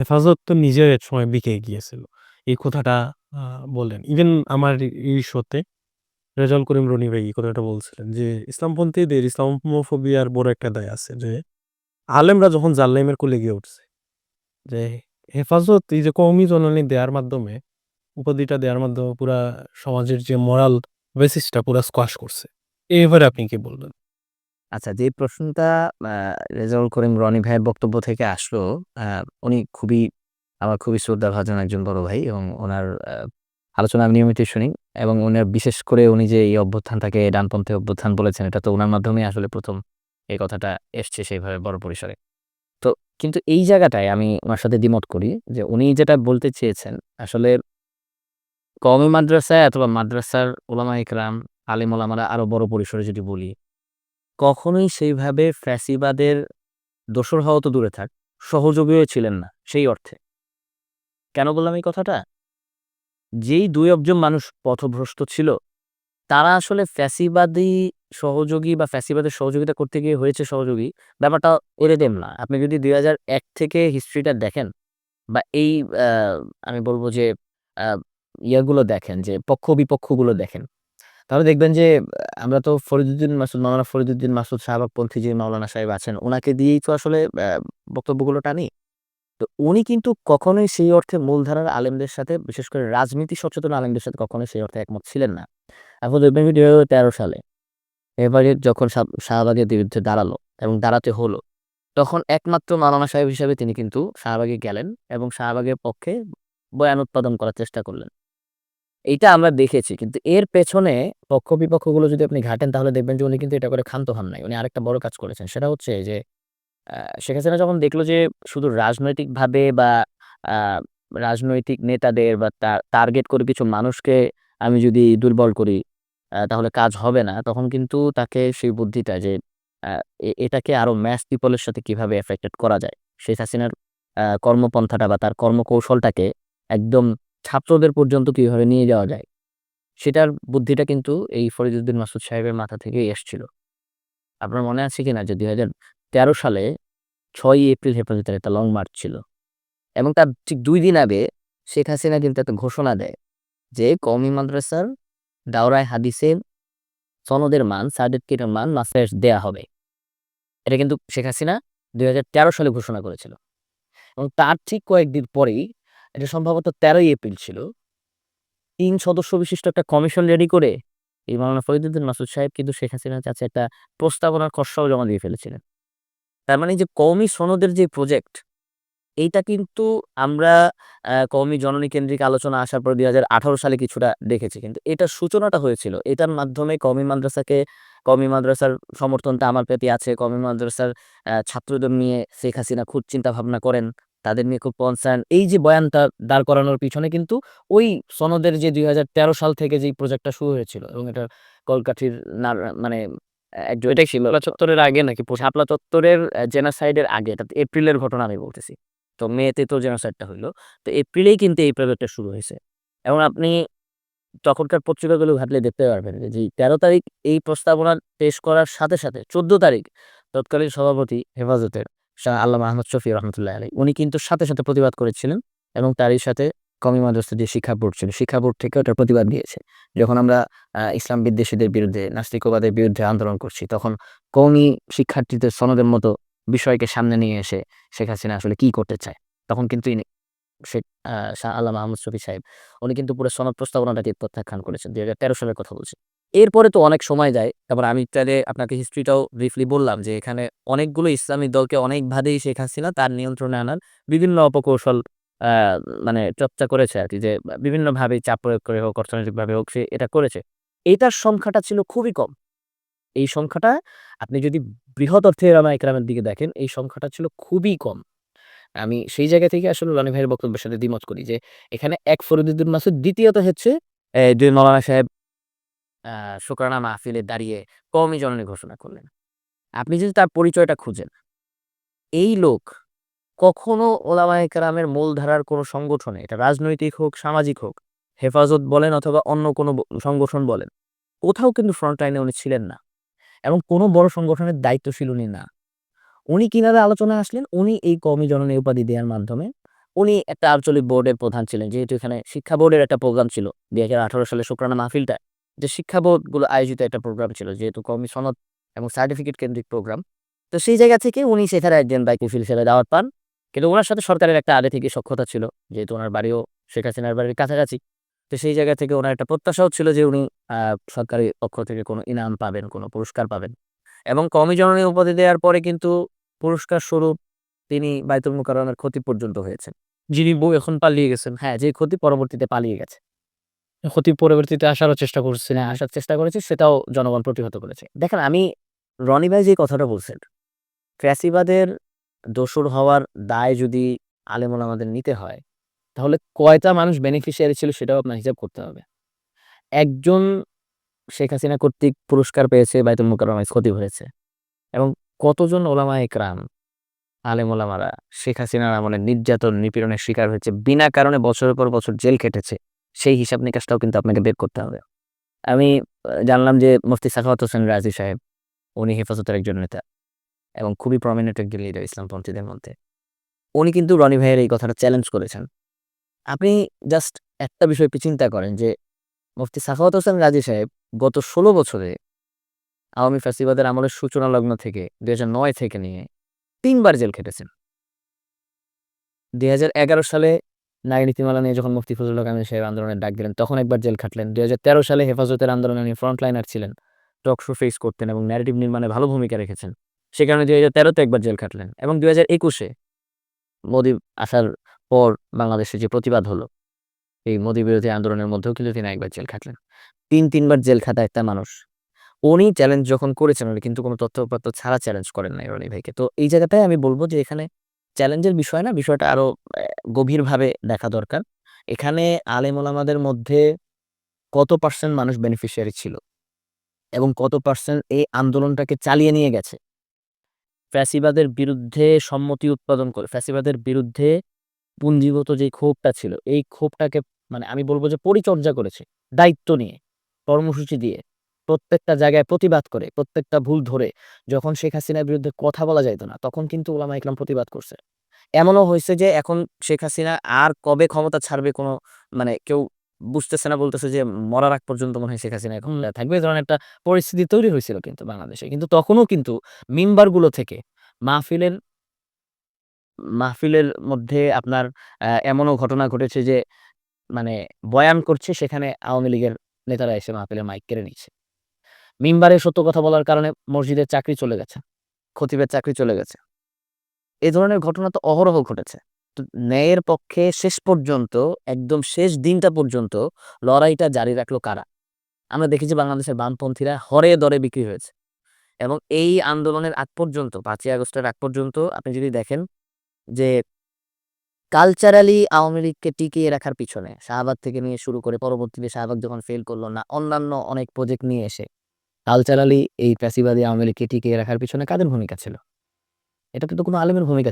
হেফাজত তো নিজেও এক সময় বিকে গিয়েছিল। এই কথাটা আ বললেন। ইভেন আমার এই শোতে রেজাউল করিম রনি ভাই এই কথাটা বলছিলেন যে, ইসলামপন্থীদের ইসলামোফোবিয়ার বড় একটা দায় আছে যে, আলেমরা যখন জাল্লাইমের কূলে গিয়ে উঠছে, যে হেফাজত এই যে কওমি জননী দেয়ার মাধ্যমে, উপাধিটা দেয়ার মাধ্যমে পুরা সমাজের যে মোরাল বেসিসটা পুরা স্কোয়াশ করছে। এ ব্যাপারে আপনি কি বলবেন? আচ্ছা যে প্রশ্নটা আ রেজাউল করিম রনি ভাইয়ের বক্তব্য থেকে আসলো, আ উনি খুবই আমার খুবই শ্রদ্ধাভাজন একজন বড় ভাই এবং ওনার আ আলোচনা আমি নিয়মিত শুনি এবং উনার বিশেষ করে উনি যে এই অভ্যুত্থানটাকে ডানপন্থী অভ্যুত্থান বলেছেন এটা তো ওনার মাধ্যমে আসলে প্রথম এই কথাটা এসছে সেইভাবে বড় পরিসরে। তো কিন্তু এই জায়গাটায় আমি ওনার সাথে দ্বিমত করি যে উনি যেটা বলতে চেয়েছেন আসলে কওমি মাদ্রাসায় অথবা মাদ্রাসার ওলামা ইকরাম, আলিম ওলামারা আরও বড় পরিসরে যদি বলি, কখনোই সেইভাবে ফ্যাসিবাদের দোসর হওয়া তো দূরে থাক, সহযোগীও ছিলেন না সেই অর্থে। কেন বললাম এই কথাটা? যেই দুই অবজন মানুষ পথভ্রষ্ট ছিল, তারা আসলে ফ্যাসিবাদী সহযোগী বা ফ্যাসিবাদের সহযোগিতা করতে গিয়ে হয়েছে সহযোগী, ব্যাপারটা এড়ে এরকম না। আপনি যদি ২০০১ থেকে হিস্ট্রিটা দেখেন বা এই আমি বলব যে ইয়াগুলো দেখেন যে পক্ষ-বিপক্ষগুলো দেখেন, তাহলে দেখবেন যে আমরা তো ফরিদুদ্দিন মাসুদ, মাওলানা ফরিদুদ্দীন মাসুদ শাহবাগপন্থী যে মাওলানা সাহেব আছেন, ওনাকে দিয়েই তো আসলে বক্তব্যগুলো টানি। তো উনি কিন্তু কখনোই সেই অর্থে মূলধারার আলেমদের সাথে বিশেষ করে রাজনীতি সচেতন আলেমদের সাথে কখনোই সেই অর্থে একমত ছিলেন না। এখন দেখবেন যে ২০১৩ সালে এবারে যখন শাহ শাহবাগের বিরুদ্ধে দাঁড়াল এবং দাঁড়াতে হলো, তখন একমাত্র মাওলানা সাহেব হিসাবে তিনি কিন্তু শাহবাগে গেলেন এবং শাহবাগের পক্ষে বয়ান উৎপাদন করার চেষ্টা করলেন। এইটা আমরা দেখেছি। কিন্তু এর পেছনে পক্ষ-বিপক্ষগুলো যদি আপনি ঘাটেন, তাহলে দেখবেন যে উনি কিন্তু এটা করে ক্ষান্ত হন নাই। উনি আরেকটা বড় কাজ করেছেন। সেটা হচ্ছে যে শেখ হাসিনা যখন দেখল যে শুধু রাজনৈতিকভাবে বা রাজনৈতিক নেতাদের বা টার্গেট করে কিছু মানুষকে আমি যদি দুর্বল করি তাহলে কাজ হবে না। তখন কিন্তু তাকে সেই বুদ্ধিটা যে এটাকে আরও ম্যাস পিপলের সাথে কীভাবে এফেক্টেড করা যায়। শেখ হাসিনার কর্মপন্থাটা বা তার কর্মকৌশলটাকে একদম ছাত্রদের পর্যন্ত কীভাবে নিয়ে যাওয়া যায়। সেটার বুদ্ধিটা কিন্তু এই ফরিদুদ্দীন মাসুদ সাহেবের মাথা থেকেই এসছিল। আপনার মনে আছে কিনা যে ২০১৩ সালে ৬ই এপ্রিল হেফাজতের একটা লং মার্চ ছিল। এবং তার ঠিক ২ দিন আগে শেখ হাসিনা কিন্তু একটা ঘোষণা দেয় যে কওমি মাদ্রাসার দাওরায় হাদিসের সনদের মান, সার্টিফিকেটের মান মাস্টার্স দেয়া হবে। এটা কিন্তু শেখ হাসিনা ২০১৩ সালে ঘোষণা করেছিল। এবং তার ঠিক কয়েকদিন পরেই এটা সম্ভবত ১৩ই এপ্রিল ছিল। ৩ সদস্য বিশিষ্ট একটা কমিশন রেডি করে এই মাওলানা ফরিদুদ্দীন মাসুদ সাহেব কিন্তু শেখ হাসিনার কাছে একটা প্রস্তাবনার খসড়াও জমা দিয়ে ফেলেছিলেন। তার মানে যে কওমি সনদের যে প্রজেক্ট, এইটা কিন্তু আমরা আ কওমি জননী কেন্দ্রিক আলোচনা আসার পর ২০১৮ সালে কিছুটা দেখেছি। কিন্তু এটার সূচনাটা হয়েছিল। এটার মাধ্যমে কওমি মাদ্রাসাকে কওমি মাদ্রাসার সমর্থনটা আমার প্রতি আছে। কওমি মাদ্রাসার ছাত্রদের নিয়ে শেখ হাসিনা খুব চিন্তা ভাবনা করেন। তাদের নিয়ে খুব কনসার্ন। এই যে বয়ানটা দাঁড় করানোর পিছনে কিন্তু ওই সনদের যে ২০১৩ সাল থেকে যেই প্রজেক্টটা শুরু হয়েছিল এবং এটা কলকাঠির মানে একজন এটা চত্বরের আগে নাকি? শাপলা চত্বরের জেনোসাইডের আগে। এটা এপ্রিলের ঘটনা আমি বলতেছি। তো মেতে তো জেনোসাইডটা হইল। তো এপ্রিলেই কিন্তু এই প্রজেক্টটা শুরু হইছে। এবং আপনি তখনকার পত্রিকাগুলো ঘাটলে দেখতে পারবেন যে, ১৩ তারিখ এই প্রস্তাবনা পেশ করার সাথে, সাথে ১৪ তারিখ তৎকালীন সভাপতি হেফাজতের শাহ আল্লামা আহমদ শফি রহমতুল্লাহ আলাইহ উনি কিন্তু সাথে, সাথে প্রতিবাদ করেছিলেন এবং তারই সাথে কমি মাদ্রাসা যে শিক্ষা বোর্ড ছিল, শিক্ষা বোর্ড থেকে এটার প্রতিবাদ দিয়েছে। যখন আমরা ইসলাম বিদ্বেষীদের বিরুদ্ধে, নাস্তিকবাদের বিরুদ্ধে আন্দোলন করছি, তখন কওমি শিক্ষার্থীদের সনদের মতো বিষয়কে সামনে নিয়ে এসে শেখ হাসিনা আসলে কি করতে চায়? তখন কিন্তু শেখ আ শাহ আল্লামা আহমদ শফি সাহেব উনি কিন্তু পুরো সনদ প্রস্তাবনাটাকে প্রত্যাখ্যান করেছেন। ২০১৩ সালের কথা বলছি। এরপরে তো অনেক সময় যায়। তারপর আমি চাইলে আপনাকে হিস্ট্রিটাও ব্রিফলি বললাম যে, এখানে অনেকগুলো ইসলামী দলকে অনেকভাবেই শেখ হাসিনা তার নিয়ন্ত্রণে আনার বিভিন্ন অপকৌশল মানে চর্চা করেছে আর কি যে বিভিন্নভাবে চাপ প্রয়োগ করে হোক, অর্থনৈতিকভাবে হোক সে এটা করেছে। এটার সংখ্যাটা ছিল খুবই কম। এই সংখ্যাটা আপনি যদি বৃহৎ অর্থে ওলামা একরামের দিকে দেখেন, এই সংখ্যাটা ছিল খুবই কম। আমি সেই জায়গা থেকে আসলে রনি ভাইয়ের বক্তব্যের সাথে দ্বিমত করি যে, এখানে এক ফরিদুদ্দীন মাসুদ, দ্বিতীয়ত হচ্ছে যে মাওলানা সাহেব শুকরানা মাহফিলে দাঁড়িয়ে কওমি জননী ঘোষণা করলেন। আপনি যদি তার পরিচয়টা খুঁজেন, এই লোক কখনো ওলামায়ে কেরামের মূলধারার কোনো সংগঠনে, এটা রাজনৈতিক হোক, সামাজিক হোক, হেফাজত বলেন অথবা অন্য কোনো সংগঠন বলেন, কোথাও কিন্তু ফ্রন্ট লাইনে উনি ছিলেন না। এবং কোনো বড় সংগঠনের দায়িত্বশীল উনি না। উনি কীভাবে আলোচনায় আসলেন? উনি এই কওমি জননী উপাধি দেওয়ার মাধ্যমে উনি একটা আঞ্চলিক বোর্ডের প্রধান ছিলেন যেহেতু এখানে শিক্ষা বোর্ডের একটা প্রোগ্রাম ছিল দুই হাজার আঠারো সালে শুক্রানা মাহফিলটা যে শিক্ষা বোর্ডগুলো আয়োজিত একটা প্রোগ্রাম ছিল, যেহেতু সনদ এবং সার্টিফিকেট কেন্দ্রিক প্রোগ্রাম তো সেই জায়গা থেকে উনি সেখানে একজন বাইক কুফিল হিসেবে দাওয়াত পান। কিন্তু ওনার সাথে সরকারের একটা আগে থেকে সক্ষতা ছিল, যেহেতু ওনার বাড়িও শেখ হাসিনার বাড়ির কাছাকাছি। তো সেই জায়গা থেকে ওনার একটা প্রত্যাশাও ছিল যে উনি সরকারি পক্ষ থেকে কোনো ইনাম পাবেন, কোনো পুরস্কার পাবেন। এবং কমি জননী উপাধি দেওয়ার পরে কিন্তু পুরস্কার স্বরূপ তিনি বাইতুল মুকাররমের ক্ষতি পর্যন্ত হয়েছেন। যিনি বউ এখন পালিয়ে গেছেন। হ্যাঁ যে ক্ষতি পরবর্তীতে পালিয়ে গেছে। ক্ষতি পরবর্তীতে আসারও চেষ্টা করছেন না, আসার চেষ্টা করেছে, সেটাও জনগণ প্রতিহত করেছে। দেখেন, আমি রনি ভাই যে কথাটা বলছেন, ফ্যাসিবাদের দোসর হওয়ার দায় যদি আলেমন আমাদের নিতে হয়, তাহলে কয়টা মানুষ বেনিফিশিয়ারি ছিল সেটাও আপনার হিসাব করতে হবে। একজন শেখ হাসিনা কর্তৃক পুরস্কার পেয়েছে, বাইতুল মুকাররমায় ক্ষতি হয়েছে, এবং কতজন ওলামা একরাম আলেম ওলামারা শেখ হাসিনার আমলে নির্যাতন, নিপীড়নের শিকার হয়েছে, বিনা কারণে বছরের পর বছর জেল খেটেছে সেই হিসাব নিকাশটাও কিন্তু আপনাকে বের করতে হবে। আমি জানলাম যে মুফতি সাখাওয়াত হোসেন রাজি সাহেব, উনি হেফাজতের একজন নেতা এবং খুবই প্রমিনেন্ট একজন লিডার ইসলামপন্থীদের মধ্যে। উনি কিন্তু রনি ভাইয়ের এই কথাটা চ্যালেঞ্জ করেছেন। আপনি জাস্ট একটা বিষয় চিন্তা করেন যে, মুফতি সাখাওয়াত হোসেন রাজি সাহেব গত ষোলো বছরে আওয়ামী ফ্যাসিবাদের আমলের সূচনা লগ্ন থেকে দুই নয় থেকে নিয়ে তিনবার জেল খেটেছেন। দুই হাজার এগারো সালে নারী নীতিমালা নিয়ে যখন মুফতি ফজলুল কামিল সাহেব আন্দোলনের ডাক দিলেন তখন একবার জেল খাটলেন। দুই হাজার তেরো সালে হেফাজতের আন্দোলনে উনি ফ্রন্টলাইনার ছিলেন টক শো ফেস করতেন এবং ন্যারেটিভ নির্মাণে ভালো ভূমিকা রেখেছেন। সে কারণে দুই হাজার তেরোতে একবার জেল খাটলেন এবং দুই হাজার একুশে মোদী আসার পর বাংলাদেশে যে প্রতিবাদ হলো এই মোদী বিরোধী আন্দোলনের মধ্যেও কিন্তু তিনি একবার জেল খাটলেন। তিন তিনবার জেল খাটা একটা মানুষ। উনি চ্যালেঞ্জ যখন করেছেন উনি কিন্তু কোনো তথ্যপত্র ছাড়া চ্যালেঞ্জ করেন নাই রনি ভাইকে। তো এই জায়গাটায় আমি বলব যে এখানে চ্যালেঞ্জের বিষয় না বিষয়টা আরও আহ, গভীরভাবে দেখা দরকার। এখানে আলেম ওলামাদের মধ্যে কত পার্সেন্ট মানুষ বেনিফিশিয়ারি ছিল? এবং কত পার্সেন্ট এই আন্দোলনটাকে চালিয়ে নিয়ে গেছে? ফ্যাসিবাদের বিরুদ্ধে সম্মতি উৎপাদন করে, ফ্যাসিবাদের বিরুদ্ধে পুঞ্জীগত যে ক্ষোভটা ছিল, এই ক্ষোভটাকে মানে আমি বলব যে পরিচর্যা করেছে, দায়িত্ব নিয়ে, কর্মসূচি দিয়ে, প্রত্যেকটা জায়গায় প্রতিবাদ করে, প্রত্যেকটা ভুল ধরে, যখন শেখ হাসিনার বিরুদ্ধে কথা বলা যাইতো না, তখন কিন্তু ওলামা ইকরাম প্রতিবাদ করছে। এমনও হয়েছে যে, এখন শেখ হাসিনা আর কবে ক্ষমতা ছাড়বে কোনো মানে কেউ বুঝতেছে না, বলতেছে যে, মরার আগ পর্যন্ত মনে হয় শেখ হাসিনা এখন থাকবে। এই ধরনের একটা পরিস্থিতি তৈরি হয়েছিল কিন্তু বাংলাদেশে। কিন্তু তখনও কিন্তু মিম্বারগুলো থেকে মাহফিলের মাহফিলের মধ্যে আপনার এমনও ঘটনা ঘটেছে যে মানে বয়ান করছে, সেখানে আওয়ামী লীগের নেতারা এসে মাহফিলের মাইক কেড়ে নিচ্ছে মিম্বারে সত্য কথা বলার কারণে মসজিদের চাকরি চলে গেছে, খতিবের চাকরি চলে গেছে। এই ধরনের ঘটনা তো অহরহ ঘটেছে। তো ন্যায়ের পক্ষে শেষ পর্যন্ত, একদম শেষ দিনটা পর্যন্ত লড়াইটা জারি রাখল কারা? আমরা দেখেছি বাংলাদেশের বামপন্থীরা হরে দরে বিক্রি হয়েছে। এবং এই আন্দোলনের আগ পর্যন্ত, পাঁচই আগস্টের আগ পর্যন্ত আপনি যদি দেখেন যে কালচারালি আওয়ামী লীগকে টিকিয়ে রাখার পিছনে, শাহবাগ থেকে নিয়ে শুরু করে পরবর্তীতে শাহবাগ যখন ফেল করল না, অন্যান্য অনেক প্রজেক্ট নিয়ে এসে কালচারালি এই প্যাসিবাদী আওয়ামী লীগকে টিকিয়ে রাখার পিছনে কাদের ভূমিকা ছিল? এটা তো কোনো আলেমের ভূমিকা